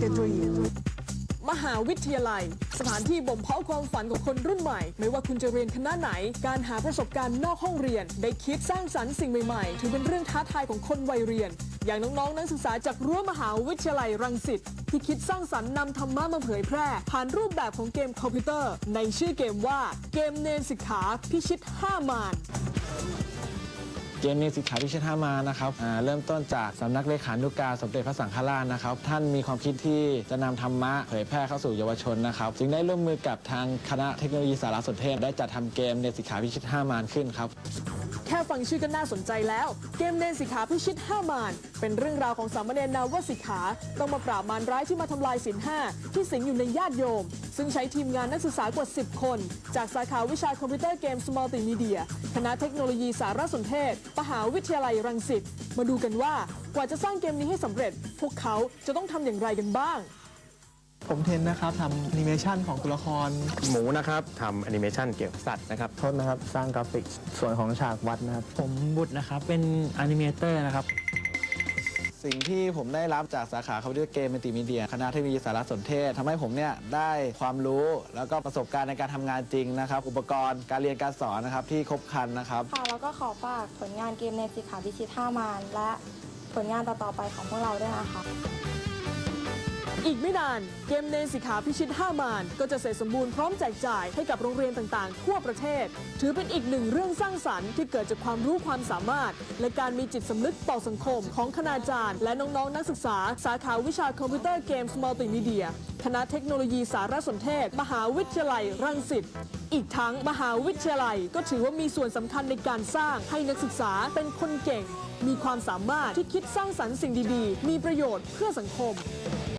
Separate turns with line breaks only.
the dream
มหาวิทยาลัย สถานที่บ่มเพาะความฝันของคนรุ่นใหม่ ไม่ว่าคุณจะเรียนคณะไหน การหาประสบการณ์นอกห้องเรียน ได้คิดสร้างสรรค์สิ่งใหม่ๆ ถือเป็นเรื่องท้าทายของคนวัยเรียน อย่างน้องๆ นักศึกษาจากรั้วมหาวิทยาลัยรังสิตที่คิดสร้างสรรค์นำธรรมะมาเผยแพร่ ผ่านรูปแบบของเกมคอมพิวเตอร์ ในชื่อเกมว่าเกมเนรสิกขาพิชิต 5 มาน
เกมนี้สิกขาพิชิตห้ามานะครับเริ่มต้นจากสำนักเลขานุการสมเด็จพระสังฆราชนะครับ ท่านมีความคิดที่จะนำธรรมะเผยแพร่เข้าสู่เยาวชนนะครับ จึงได้ร่วมมือกับทางคณะเทคโนโลยีสารสนเทศ ได้จัดทำเกมเนสิกขาพิชิตห้ามานขึ้นครับ
แค่ฟังชื่อก็น่าสนใจแล้ว เกมเนสิกขาพิชิต5มาน เป็นเรื่องราวของสามเณรนาวสิกขา ต้องมาปราบมารร้ายที่มาทำลายศีลห้าที่สิงอยู่ในญาติโยม ซึ่งใช้ทีมงานนักศึกษากว่า 10 คน จากสาขาวิชาคอมพิวเตอร์เกมสมัลติมีเดีย คณะเทคโนโลยีสารสนเทศมหาวิทยาลัยรังสิต มาดูกันว่ากว่าจะสร้างเกมนี้ให้สำเร็จ พวกเขาจะต้องทำอย่างไรกันบ้าง
ผมเทนนะครับทำแอนิเมชันของตัวละคร
หมูนะครับทำแอนิเมชันเกี่ยวกับสัตว์นะครับ
ทศนะครับ สร้างกราฟิก ส่วนของฉากวัดนะครับ
ผมบุตรนะครับ เป็นแอนิเมเตอร์นะครับ
สิ่งที่ผมได้รับจากสาขาคอมพิวเตอร์เกมมัลติมีเดีย คณะเทคโนโลยีสารสนเทศทำให้ผมเนี่ยได้ความรู้ แล้วก็ประสบการณ์ในการทำงานจริงนะครับ อุปกรณ์การเรียนการสอนนะครับที่ครบครันนะครับ
ค่ะแล้วก็ขอฝากผลงานเกมในสิขาพิชิตห้ามานและผลงานต่อๆไปของพวกเราด้วยนะคะ
อีกไม่นาน เกมเนรสิขาพิชิต 5 มาน ก็จะเสร็จสมบูรณ์พร้อมแจกจ่ายให้กับโรงเรียนต่างๆ ทั่วประเทศ ถือเป็นอีกหนึ่งเรื่องสร้างสรรค์ที่เกิดจากความรู้ความสามารถ และการมีจิตสำนึกต่อสังคมของคณาจารย์ และน้องๆ นักศึกษา สาขาวิชาคอมพิวเตอร์เกมส์มัลติมีเดียคณะเทคโนโลยีสารสนเทศ มหาวิทยาลัย รังสิต อีกทั้งมหาวิทยาลัยก็ถือว่ามีส่วนสำคัญในการสร้างให้นักศึกษาเป็นคนเก่ง มีความสามารถที่คิดสร้างสรรค์สิ่งดีๆ มีประโยชน์เพื่อสังคม